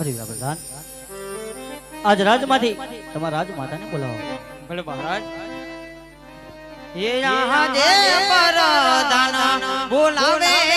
અરે પ્રધાન. આજ રાજમાંથી તમારા રાજમાતાને બોલાવો. ભલે મહારાજ. હે દે પરદાન બોલાવે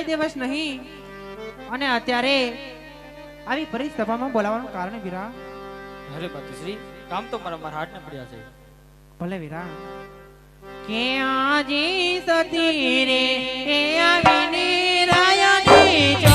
કોઈ દિવસ નહીં. અને અત્યારે આવી પરિસભામાં બોલાવવાનું કારણ વીરા અરે માતુશ્રી કામ તો મારા મારા હાથને પડ્યા છે. ભલે વીરા કે આજે સતી રે? એ આવીને રાયની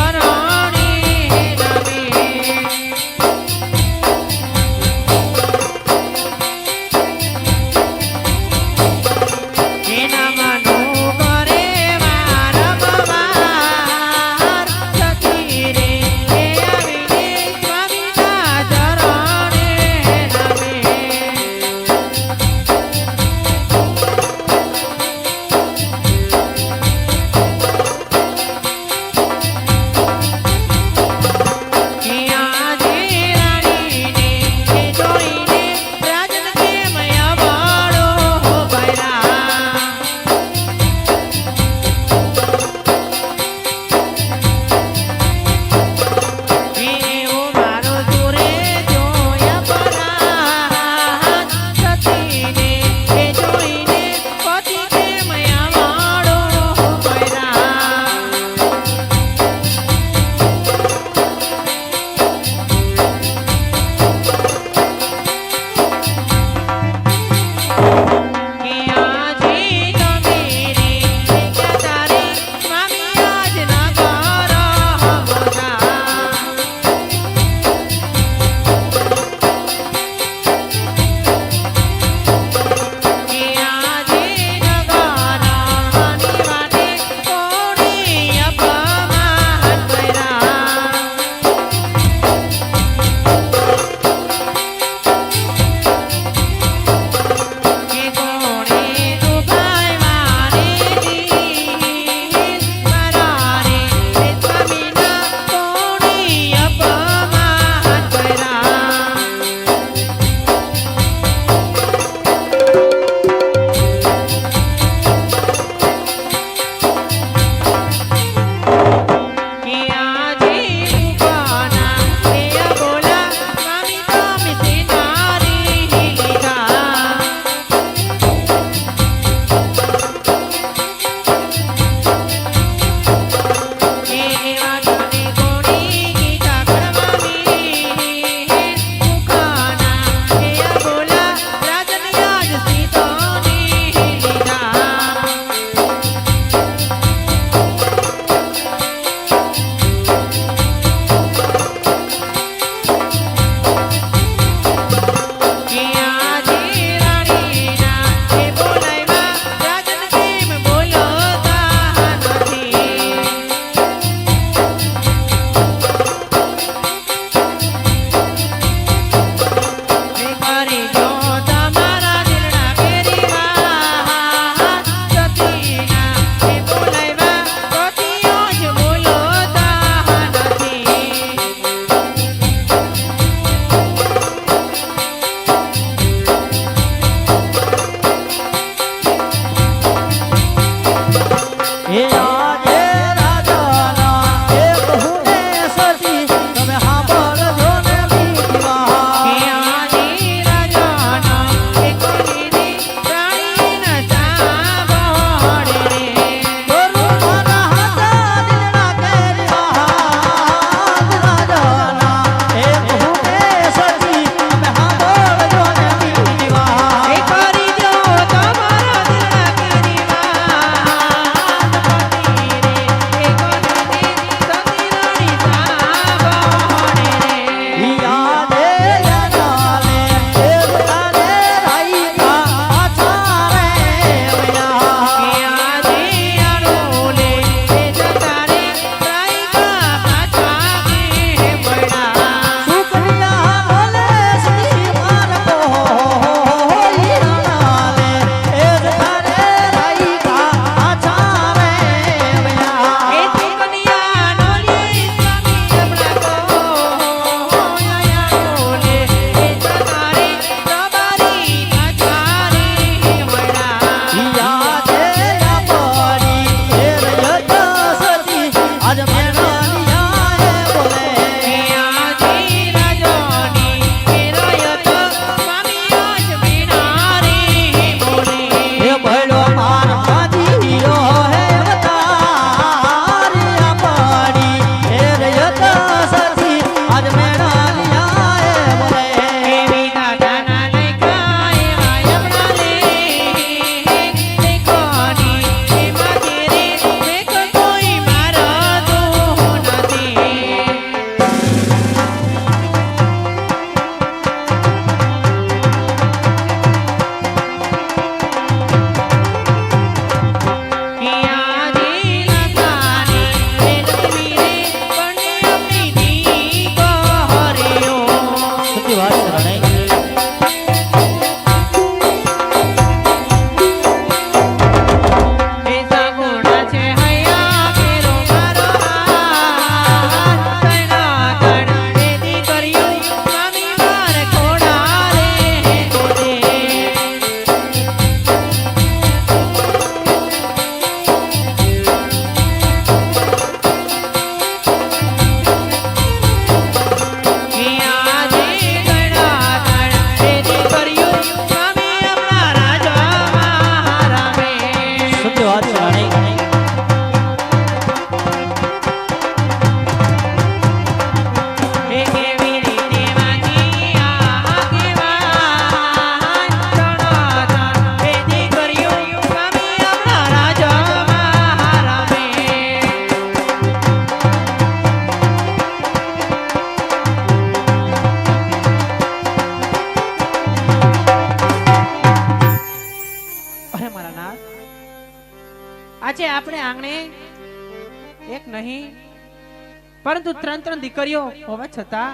પરંતુ ત્રણ ત્રણ દીકરીઓ હોવા છતાં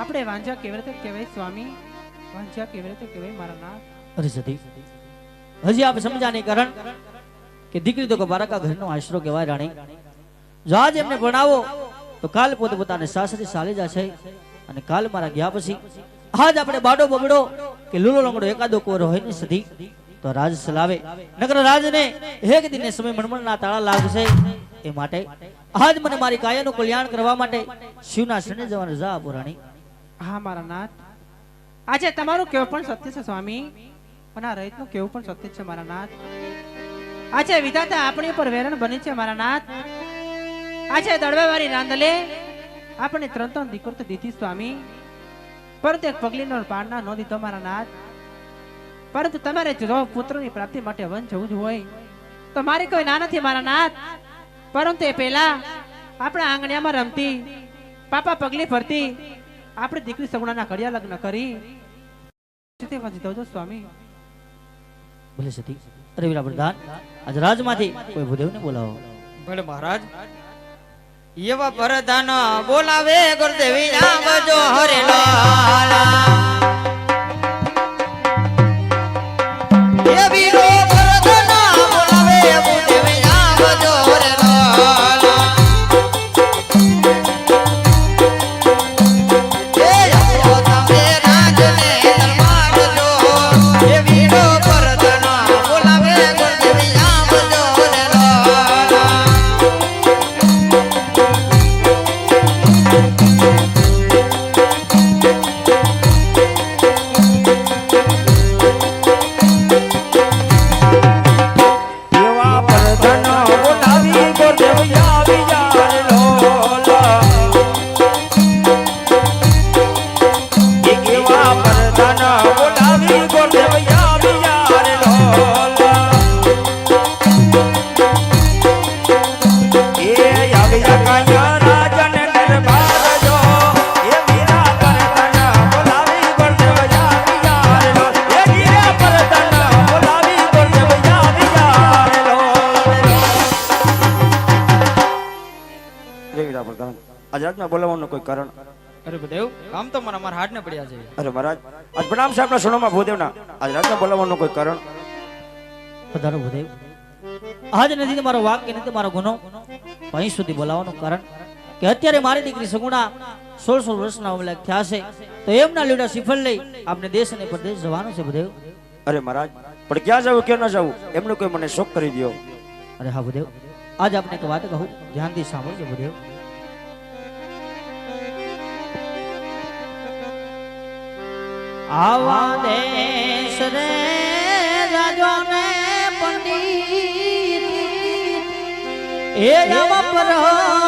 આપણે વાંજા કેવી રીતે કહેવાય, સ્વામી? વાંજા કેવી રીતે કહેવાય, મારા નાથ? અરે સતી હજી આપ સમજા કારણ કે દીકરી તો કે બારાકા ઘરનો આશરો કહેવાય, રાણી. જો એમને ભણાવો, તો કાલ પોતે પોતાને સાસરી સાલી જશે અને કાલ મારા ગયા પછી આજ આપણે બાડો બગડો કે લૂલો લંગડો એકાદો કોરો હોય ને સધી તો રાજ સલાવે. નગર રાજને એક દિને સમય મણમણના તાળા લાગશે એ માટે આજ મને મારી કાયાનું કલ્યાણ કરવા માટે શિવના શરણે જવાની રજા આપો હા, મારા નાથ. આજે તમારું કેવું પણ સત્ય છે, સ્વામી? આ રહીતનું કેવું પણ સત્ય છે, મારા નાથ. આજે વિધાતા આપણી ઉપર વેરણ બની છે, મારા નાથ. આજે દળવાવાળી રાંધલે આપણે ત્રણ ત્રણ દીકરો તો દીધી, સ્વામી. પરંતુ એક પગલીનો પાડના ન દીધો, મારા નાથ. પરંતુ તમારે જો પુત્રની પ્રાપ્તિ માટે વન જવું જ હોય. તો મારે કોઈ ના નથી, મારા નાથ. પરંતુ એ પહેલા આપણા આંગણિયામાં રમતી પાપા પગલે ફરતી આપણે દીકરી સગુણાના ઘડિયા લગ્ન કરી. સ્વામી? ભલે સતી અરે વીરા પ્રધાન આજ રાજમાંથી કોઈ ભૂદેવને બોલાવો. ભલે મહારાજ. એવા પ્રધાન બોલાવે ગુરુદેવી આવજો હરે લાલા. એ હાથ ને પડ્યા છે. અરે મહારાજ આજ પ્રણામ સાહેબ ના સોનામાં ભૂદેવના. આજ રાતના બોલાવવાનું કોઈ કારણ? પધારો ભૂદેવ. આજ નથી તમારો વાક કે નથી મારો ગુનો. અહીં સુધી બોલાવવાનું કારણ કે અત્યારે મારી દીકરી સગુણા સોળ સોળ વર્ષના અમલાક થયા છે. તો એમના લીડા સિફળ લઈ આપણે દેશ અને પ્રદેશ જવાનું છે ભૂદેવ. અરે મહારાજ પણ ક્યાં જવું ક્યાં ન જવું? એમનો કોઈ મને શોખ કરી દ્યો. અરે હા ભૂદેવ આજ આપણે એક વાત કહું. ધ્યાનથી સાંભળજો ભૂદેવ. આવા દેશ રે રાજાને પંડિત. એ આવા પરદેશ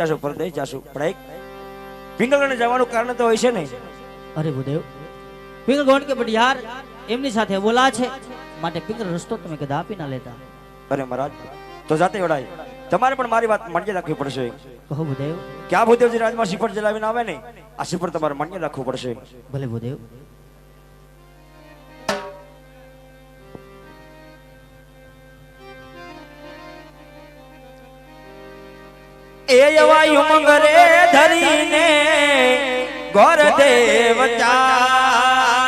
આજે દેશ જાશું પરદેશ જાશું. પણ એક પિંગલગઢ જવાનું કારણ તો હોય છે ને. અરે ભૂદેવ પિંગલ ગોંડ કે યાર એમની સાથે બોલા છે. માટે પિંગલ રસ્તો તમે કદા આપી ના લેતા. અરે મહારાજ તો જાતે વડાય તમારે પણ મારી વાત માન્ય રાખવી પડશે. કહો ભૂદેવ ક્યાં ભૂદેવજી રાજમાં શ્રીફળ જલાવીને આવે ને આ શિફળ તમારે માન્ય રાખવું પડશે. ભલે ભૂદેવ એ એવા ઉમંગ ધરીને ગોર દેવ ચા